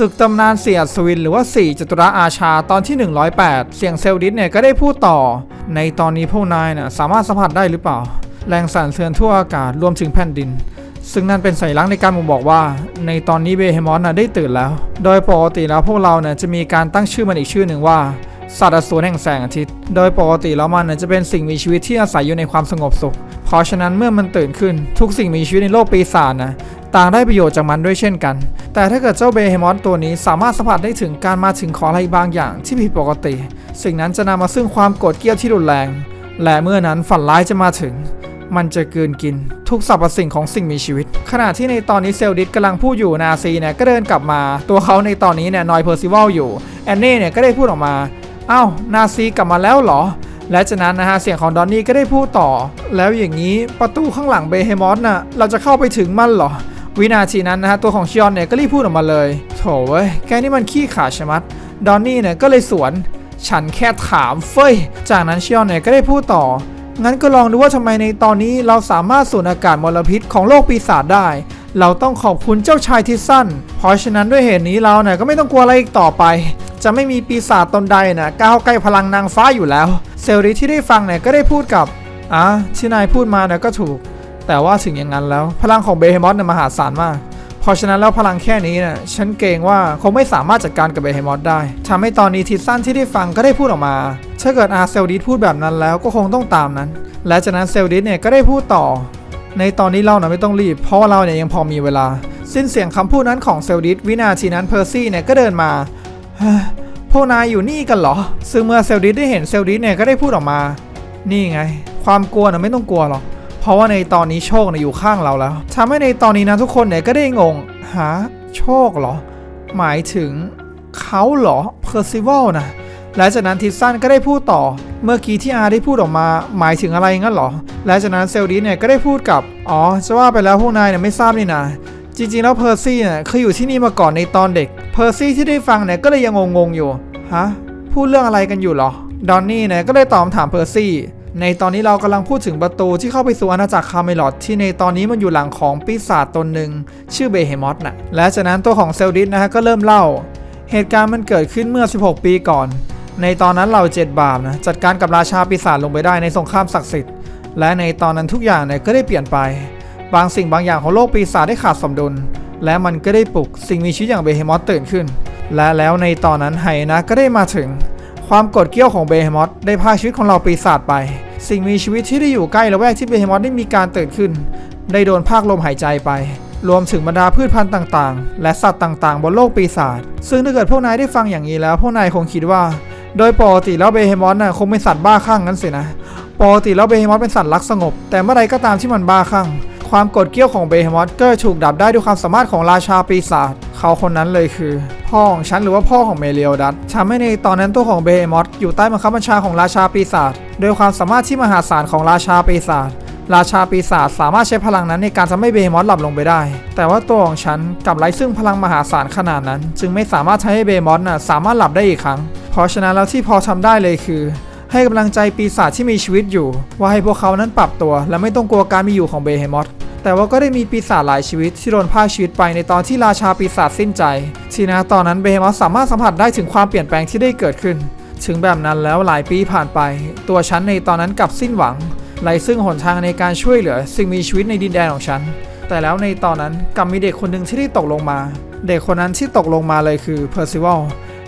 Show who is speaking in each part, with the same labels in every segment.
Speaker 1: ศึกตำนานเสียอัศวินหรือว่า4จตุระอาชาตอนที่ 108 เสียงเซลดิสเนี่ยก็ได้พูดต่อ ในตอนนี้พวกนายน่ะสามารถสัมผัสได้หรือเปล่า แรงสั่นเทือนทั่วอากาศรวมถึงแผ่นดิน ซึ่งนั่นเป็นสัญลักษณ์ในการบ่งบอกว่า ในตอนนี้เบเฮมอสน่ะได้ตื่นแล้ว โดยปกติแล้วพวกเราเนี่ยจะมีการตั้งชื่อมันอีกชื่อหนึ่งว่าสัตว์อสูรแห่งแสงอาทิตย์ โดยปกติแล้วมันน่ะจะเป็นสิ่งมีชีวิตที่อาศัยอยู่ในความสงบสุข เพราะฉะนั้นเมื่อมันตื่นขึ้นทุกสิ่งมีชีวิตในโลกปีศาจนะ ต่างได้ประโยชน์จากมันด้วยเช่นกัน แต่ถ้าเกิดเจ้าเบเฮมอสตัวนี้สามารถสัมผัสได้ถึงการมาถึงของอะไรบางอย่างที่ผิดปกติ สิ่งนั้นจะนำมาซึ่งความโกรธเกรี้ยวที่รุนแรง และเมื่อนั้นฝันร้ายจะมาถึง มันจะกืนกิน ทุกสรรพสิ่งของสิ่งมีชีวิต ขณะที่ในตอนนี้เซลดิสกำลังพูดอยู่นาซีเนี่ยก็เดินกลับมา ตัวเขาในตอนนี้เนี่ยนอยเพอร์ซิวัลอยู่แอนเน่เนี่ยก็ได้พูดออกมาอ้าวนาซีกลับมาแล้วเหรอและจากนั้นนะฮะเสียงของดอนนี่ก็ได้พูดต่อ แล้วอย่างนี้ประตูข้างหลังเบเฮมอสน่ะเราจะเข้าไปถึงมันเหรอ วินาทีนั้นนะฮะตัวของชิออนเนี่ยก็รีบพูดออกมาเลย โถเว้ยแกนี่มันขี้ขาดชะมัด ดอนนี่เนี่ยก็เลยสวน ฉันแค่ถามเฟ้ย จากนั้นชิออนเนี่ยก็ได้พูดต่อ งั้นก็ลองดูว่าทำไมในตอนนี้เราสามารถสูดอากาศมลพิษของโลกปีศาจได้ เราต้องขอบคุณเจ้าชายทิสซันเพราะฉะนั้นด้วยเหตุนี้เราเนี่ยก็ไม่ต้องกลัวอะไรอีกต่อไป จะไม่มีปีศาจตนใดนะก้าวใกล้พลังนางฟ้าอยู่แล้ว เซลริที่ได้ฟังเนี่ยก็ได้พูดกับอะที่นายพูดมาเนี่ยก็ถูก แต่ว่าถึงอย่างนั้นแล้ว พลังของเบเฮมอสเนี่ยมหาศาลมาก เพราะฉะนั้นแล้วพลังแค่นี้เนี่ยฉันเกรงว่าคงไม่สามารถจัดการกับเบเฮมอสได้ทำให้ตอนนี้ทิสซันที่ได้ฟังก็ได้พูดออกมา ถ้าเกิดอาเซลดิสพูดแบบนั้นแล้วก็คงต้องตามนั้น และจากนั้นเซลดิสเนี่ยก็ได้พูดต่อ ในตอนนี้เราเนี่ยไม่ต้องรีบ เพราะว่าเราเนี่ยยังพอมีเวลา สิ้นเสียงคำพูดนั้นของเซลดิสวินาทีนั้นเพอร์ซี่เนี่ยก็เดินมาพวกนายอยู่นี่กันเหรอ ซึ่งเมื่อเซลดิสได้เห็นเซลดิสเนี่ยก็ได้พูดออกมา นี่ไง ความกลัวนะไม่ต้องกลัวหรอก เพราะว่าในตอนนี้โชคเนะอยู่ข้างเราแล้วทำให้ในตอนนี้นะทุกคนเนี่ยก็ได้งงหาโชคเหรอ หมายถึงเขาเหรอเพอร์ซิวัลนะและจากนั้นทิสซันก็ได้พูดต่อ เมื่อกี้ที่อาได้พูดออกมา หมายถึงอะไรงั้นเหรอ และจากนั้นเซลดิสเนี่ยก็ได้พูดกับ อ๋อจะว่าไปแล้วพวกนายเนี่ยไม่ทราบนี่นะจริงๆแล้วเพอร์ซี่เนี่ยเคยอยู่ที่นี่มาก่อนในตอนเด็ก เพอร์ซี่ที่ได้ฟังเนี่ยก็เลยยังงงๆอยู่ ฮะ พูดเรื่องอะไรกันอยู่เหรอ ดอนนี่เนี่ยก็เลยตอบถามเพอร์ซี่ ในตอนนี้เรากำลังพูดถึงประตูที่เข้าไปสู่อาณาจักรคาเมลอดที่ในตอนนี้มันอยู่หลังของปีศาจตนหนึ่งชื่อเบเฮมอสน่ะและจากนั้นตัวของเซลดิสนะฮะก็เริ่มเล่า เหตุการณ์มันเกิดขึ้นเมื่อ 16 ปีก่อน ในตอนนั้นเราเจ็ดบาปนะจัดการกับราชาปีศาจลงไปได้ในสงครามศักดิ์สิทธิ์ และในตอนนั้นทุกอย่างเนี่ยก็ได้เปลี่ยนไป บางสิ่งบางอย่างของโลกปีศาจได้ขาดสมดุล และมันก็ได้ปลุกสิ่งมีชีวิตอย่างเบเฮมอสตื่นขึ้น และแล้วในตอนนั้นไฮนะก็ได้มาถึง ความกดเกี้ยวของเบเฮมอสได้พาชีวิตของเราปีศาจไป สิ่งมีชีวิตที่ได้อยู่ใกล้ละแวกที่เบเฮมอสได้มีการตื่นขึ้น ได้โดนภาคลมหายใจไป รวมถึงบรรดาพืชพันธุ์ต่างๆ และสัตว์ต่างๆ บนโลกปีศาจซึ่งถ้าเกิดพวกนายได้ฟังอย่างนี้แล้ว พวกนายคงคิดว่า โดยปกติแล้วเบเฮมอสน่ะคงเป็นสัตว์บ้าคลั่งงั้นสินะปกติแล้วเบเฮมอสเป็นสัตว์รักสงบ แต่เมื่อไรก็ตามที่มันบ้าคลั่ง ความกดเกี้ยวของเบเฮมอสก็ถูกดับได้ด้วยความสามารถของราชาปีศาจเขาคนนั้นเลยคือ พ่อของฉันหรือว่าพ่อของเมเลียวดัตทำให้ในตอนนั้นตัวของเบเฮมอสอยู่ใต้บังคับบัญชาของราชาปีศาจโดยความสามารถที่มหาศาลของราชาปีศาจราชาปีศาจสามารถใช้พลังนั้นในการทำให้เบเฮมอสหลับลงไปได้ แต่ว่าตัวของฉันกลับไร้ซึ่งพลังมหาศาลขนาดนั้น จึงไม่สามารถทำให้เบเฮมอสน่ะสามารถหลับได้อีกครั้ง เพราะฉะนั้นแล้วที่พอทำได้เลยคือ ให้กำลังใจปีศาจที่มีชีวิตอยู่ ว่าให้พวกเขานั้นปรับตัว และไม่ต้องกลัวการมีอยู่ของเบเฮมอส แต่ว่าก็ได้มีปีศาจหลายชีวิตที่โดนพราชีวิตไปในตอนที่ราชาปีศาจสิ้นใจ ทีนะตอนนั้นเบเฮมอสสามารถสัมผัสได้ถึงความเปลี่ยนแปลงที่ได้เกิดขึ้น ถึงแบบนั้นแล้วหลายปีผ่านไป ตัวฉันในตอนนั้นกลับสิ้นหวังไร้ซึ่งหนทางในการช่วยเหลือ สิ่งมีชีวิตในดินแดนของฉัน แต่แล้วในตอนนั้นกลับมีเด็กคนหนึ่งที่ได้ตกลงมา เด็กคนนั้นที่ตกลงมาเลยคือเพอร์ซิวัล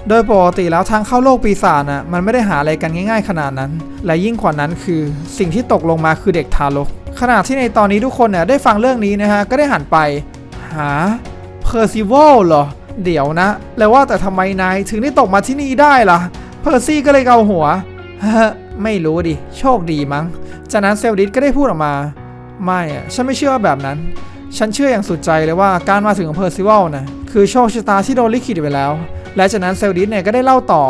Speaker 1: โดยปกติแล้วทางเข้าโลกปีศาจน่ะมันไม่ได้หาอะไรกันง่าย ๆ ขนาดนั้น และยิ่งกว่านั้นคือ สิ่งที่ตกลงมาคือเด็กทารก ขณะที่ในตอนนี้ทุกคนเนี่ยได้ฟังเรื่องนี้นะฮะก็ได้หันไป หาเพอร์ซิวัลเหรอ เดี๋ยวนะ แล้วว่าแต่ทำไมนายถึงได้ตกมาที่นี่ได้ล่ะ เพอร์ซี่ก็เลยเกาหัวฮ้อไม่รู้ดิ โชคดีมั้ง จากนั้นเซลดิสก็ได้พูดออกมา ไม่อะฉันไม่เชื่อแบบนั้น ฉันเชื่ออย่างสุดใจเลยว่าการมาถึงของเพอร์ซิวัลนะคือโชคชะตาที่โดนลิขิตไว้แล้ว และจากนั้นเซลดิสเนี่ยก็ได้เล่าต่อ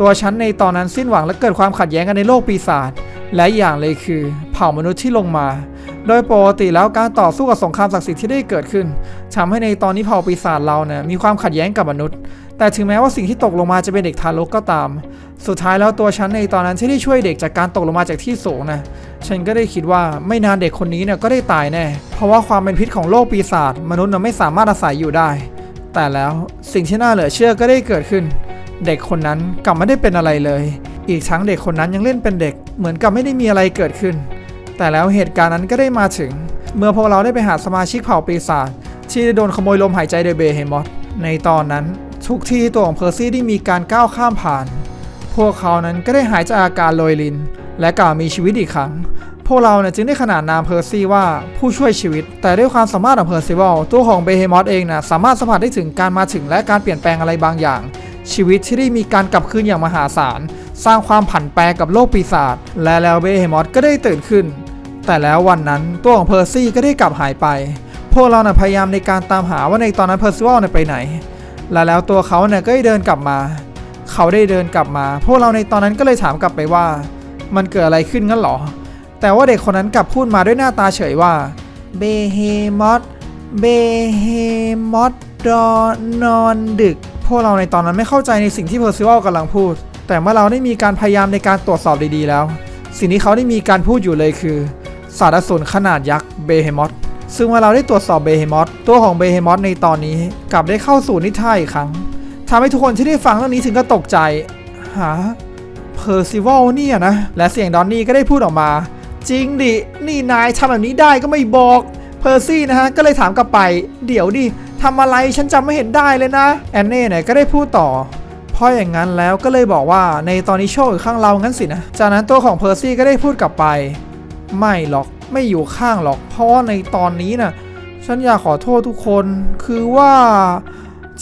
Speaker 1: ตัวฉันในตอนนั้นสิ้นหวังและเกิดความขัดแย้งกันในโลกปีศาจ และอย่างเลยคือ เผ่ามนุษย์ที่ลงมา โดยปกติแล้วการต่อสู้กับสงครามศักดิ์สิทธิ์ที่ได้เกิดขึ้นทำให้ในตอนนี้เผ่าปีศาจเราเนี่ยมีความขัดแย้งกับมนุษย์ แต่ถึงแม้ว่าสิ่งที่ตกลงมาจะเป็นเด็กทารกก็ตาม สุดท้ายแล้วตัวฉันในตอนนั้นที่ได้ช่วยเด็กจากการตกลงมาจากที่สูงนะฉันก็ได้คิดว่าไม่นานเด็กคนนี้เนี่ยก็ได้ตายแน่ เพราะว่าความเป็นพิษของโลกปีศาจมนุษย์น่ะไม่สามารถอาศัยอยู่ได้ แต่แล้วสิ่งที่น่าเหลือเชื่อก็ได้เกิดขึ้น เด็กคนนั้นกลับไม่ได้เป็นอะไรเลย อีกทั้งเด็กคนนั้นยังเล่นเป็นเด็ก เหมือนกับไม่ได้มีอะไรเกิดขึ้น แต่แล้วเหตุการณ์นั้นก็ได้มาถึง เมื่อพวกเราได้ไปหาสมาชิกเผ่าปีศาจที่ได้โดนขโมยลมหายใจโดยเบเฮมอสในตอนนั้น ทุกที่ตัวของเพอร์ซี่ได้มีการก้าวข้ามผ่าน พวกเขานั้นก็ได้หายจากอาการโรยลิน และกลับมีชีวิตอีกครั้งพวกเราเนี่ยจึงได้ขนานนามเพอร์ซี่ว่าผู้ช่วยชีวิต แต่ด้วยความสามารถของเพอร์ซิวัลตัวของเบเฮมอสเองนะสามารถสัมผัสได้ถึงการมาถึงและการเปลี่ยนแปลงอะไรบางอย่าง ชีวิตที่ได้มีการกลับคืนอย่างมหาศาล สร้างความผันแปรกับโลกปีศาจและแล้วเบเฮมอสก็ได้ตื่นขึ้น แต่แล้ววันนั้นตัวของเพอร์ซี่ก็ได้กลับหายไป พวกเราน่ะพยายามในการตามหาว่าในตอนนั้นเพอร์ซิวัลเนี่ยไปไหน และแล้วตัวเขาเนี่ยก็ได้เดินกลับมา เขาได้เดินกลับมา พวกเราในตอนนั้นก็เลยถามกลับไปว่า มันเกิดอะไรขึ้นงั้นหรอ แต่ว่าเด็กคนนั้นกลับพูดมาด้วยหน้าตาเฉยว่าเบเฮมอสเบเฮมอสดอนอนดึก พวกเราในตอนนั้นไม่เข้าใจในสิ่งที่เพอร์ซิวัลกำลังพูด แต่เมื่อเราได้มีการพยายามในการตรวจสอบดีๆแล้ว สิ่งที่เขาได้มีการพูดอยู่เลยคือสารสูรขนาดยักษ์เบเฮมอสซึ่งเมื่อเราได้ตรวจสอบเบเฮมอสตัวของเบเฮมอสในตอนนี้กลับได้เข้าสู่นิทานอีกครั้งทำให้ทุกคนที่ได้ฟังเรื่องนี้ถึงก็ตกใจหาเพอร์ซิวัลเนี่ยนะ และเสียงดอนนี่ก็ได้พูดออกมา จริงดิ นี่นายทำแบบนี้ได้ก็ไม่บอกเพอร์ซี่นะฮะ ก็เลยถามกลับไป เดี๋ยวดิทำอะไรฉันจำไม่เห็นได้เลยนะ แอนเน่เนี่ยก็ได้พูดต่อ พราะอย่างนั้นแล้วก็เลยบอกว่าในตอนนี้โชคอยู่ข้างเรางั้นสินะ จากนั้นตัวของเพอร์ซี่ก็ได้พูดกลับไป ไม่หรอกไม่อยู่ข้างหรอก เพราะว่าในตอนนี้น่ะฉันอยากขอโทษทุกคน คือว่า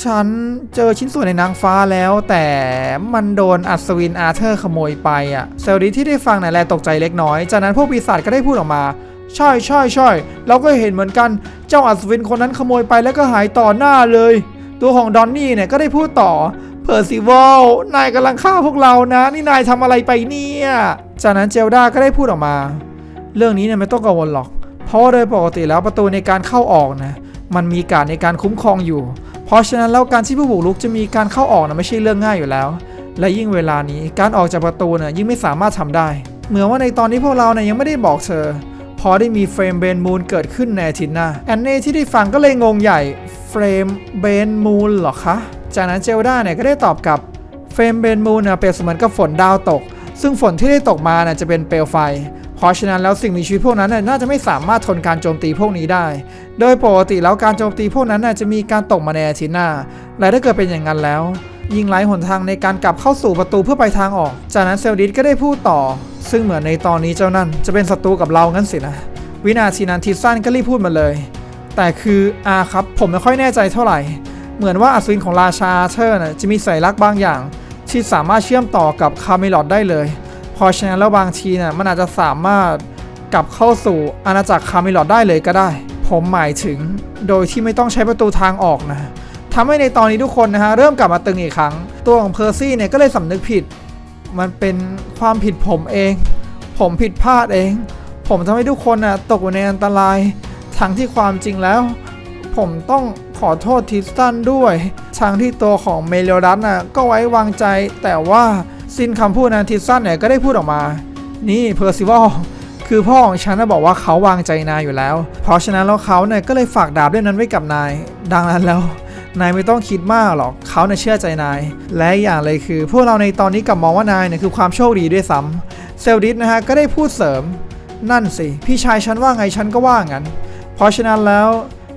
Speaker 1: ฉันเจอชิ้นส่วนในนางฟ้าแล้ว แต่มันโดนอัศวินอาร์เธอร์ขโมยไปอะ่ะเซลดิที่ได้ฟังน่ะแลตกใจเล็กน้อย จากนั้นพวกปีศาจก็ได้พูดออกมา ใช่ใช่ใช่เราก็เห็นเหมือนกัน เจ้าอัศวินคนนั้นขโมยไปแล้วก็หายต่อหน้าเลย ตัวของดอนนี่เนี่ยก็ได้พูดต่อ เพอร์ซิวอลนายกำลังฆ่าพวกเรานะ นี่นายทำอะไรไปเนี่ย จากนั้นเจลดาก็ได้พูดออกมา เรื่องนี้เนี่ยไม่ต้องกังวลหรอก เพราะว่าโดยปกติแล้วประตูในการเข้าออกนะมันมีการในการคุ้มครองอยู่ เพราะฉะนั้นแล้วการที่ผู้บุกรุกจะมีการเข้าออกนะไม่ใช่เรื่องง่ายอยู่แล้ว และยิ่งเวลานี้การออกจากประตูเนี่ยยิ่งไม่สามารถทำได้ เหมือนว่าในตอนนี้พวกเราเนี่ยยังไม่ได้บอกเธอ พอได้มีเฟรมเบนมูนเกิดขึ้นในอาทิตย์หน้าแอนเน่ที่ได้ฟังก็เลยงงใหญ่เฟรมเบนมูนเหรอคะ จากนั้นเจลดาเนี่ยก็ได้ตอบกลับเฟมเบนมูนเนี่ยเปรียบเสมือนกับฝนดาวตก ซึ่งฝนที่ได้ตกมาเนี่ยจะเป็นเปลวไฟ เพราะฉะนั้นแล้วสิ่งมีชีวิตพวกนั้นน่ะน่าจะไม่สามารถทนการโจมตีพวกนี้ได้ โดยปกติแล้วการโจมตีพวกนั้นน่ะจะมีการตกมาในอาทิตย์หน้า และถ้าเกิดเป็นอย่างนั้นแล้ว ยิงไล่หนทางในการกลับเข้าสู่ประตูเพื่อไปทางออก จากนั้นเซลดิสก็ได้พูดต่อ ซึ่งเหมือนในตอนนี้เจ้านั่นจะเป็นศัตรูกับเรางั้นสินะ วินาทีนั้นทิสซันก็รีบพูดมาเลย แต่คืออาครับผมไม่ค่อยแน่ใจเท่าไหร่ เหมือนว่าอัศวินของราชาเธอร์นะจะมีสัญลักษณ์บางอย่าง ที่สามารถเชื่อมต่อกับคาเมลอดได้เลยพราะฉะนั้นแล้วบางทีน่ะมันอาจจะสามารถกลับเข้าสู่อาณาจักรคาเมลอดได้เลยก็ได้ ผมหมายถึงโดยที่ไม่ต้องใช้ประตูทางออกนะทำให้ในตอนนี้ทุกคนนะฮะเริ่มกลับมาตึงอีกครั้ง ตัวของเพอร์ซี่เนี่ยก็เลยสำนึกผิด มันเป็นความผิดผมเอง ผมผิดพลาดเอง ผมทำให้ทุกคนน่ะตกอยู่ในอันตราย ทั้งที่ความจริงแล้ว ผมต้องขอโทษทิสตันด้วยทางที่ตัวของเมเลียดัสน่ะก็ไว้วางใจ แต่ว่าสิ้นคำพูดนั้นทิสตันเนี่ยก็ได้พูดออกมา นี่เพอร์ซิวอลคือพ่อของฉันน่ะบอกว่าเขาวางใจนายอยู่แล้ว เพราะฉะนั้นแล้วเขาเนี่ยก็เลยฝากดาบเล่มนั้นไว้กับนาย ดังนั้นแล้ว นายไม่ต้องคิดมากหรอกเขาเนี่ยเชื่อใจนาย และอย่างเลยคือ พวกเราในตอนนี้กลับมองว่านายเนี่ยคือความโชคดีด้วยซ้ำเซลดิสนะฮะก็ได้พูดเสริม นั่นสิ พี่ชายฉันว่าไงฉันก็ว่างั้น เพราะฉะนั้นแล้ว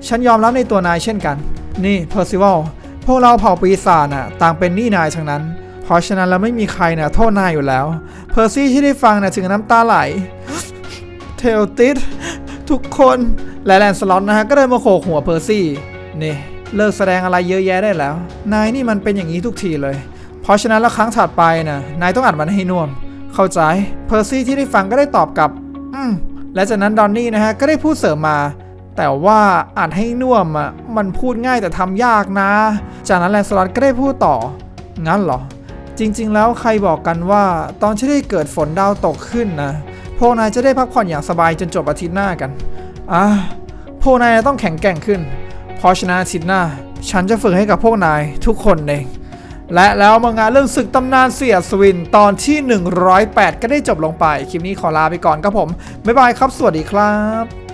Speaker 1: ฉันยอมรับในตัวนายเช่นกัน นี่เพอร์ซิวัลพวกเราเผ่าปีศาจน่ะต่างเป็นหนี้นายทั้งนั้น เพราะฉะนั้นแล้วไม่มีใครน่ะโทษนายอยู่แล้ว เพอร์ซี่ที่ได้ฟังน่ะถึงน้ำตาไหล เทลติสทุกคนและแลนสล็อตนะฮะก็เลยมาโขกหัวเพอร์ซี่นี่เลิกแสดงอะไรเยอะแยะได้แล้ว นายนี่มันเป็นอย่างนี้ทุกทีเลย เพราะฉะนั้นแล้วครั้งถัดไปนะนายต้องอัดมันให้น่วม เข้าใจ เพอร์ซี่ที่ได้ฟังก็ได้ตอบกลับ อืมและจากนั้นดอนนี่นะฮะก็ได้พูดเสริมมา แต่ว่าอัดให้น่วมอะมันพูดง่ายแต่ทำยากนะ จากนั้นแลนสลอตก็ได้พูดต่อ งั้นเหรอ จริงๆ แล้วใครบอกกันว่า ตอนที่ได้เกิดฝนดาวตกขึ้นนะพวกนายจะได้พักผ่อนอย่างสบายจนจบอาทิตย์หน้ากันอะพวกนายต้องแข็งแกร่งขึ้น เพราะฉะนั้นอาทิตย์หน้า ฉันจะฝึกให้กับพวกนายทุกคนเองและแล้วมางานเรื่องศึกตำนานเสียสวินตอนที่ 108 ก็ได้จบลงไป คลิปนี้ขอลาไปก่อนครับผม บ๊ายบายครับ สวัสดีครับ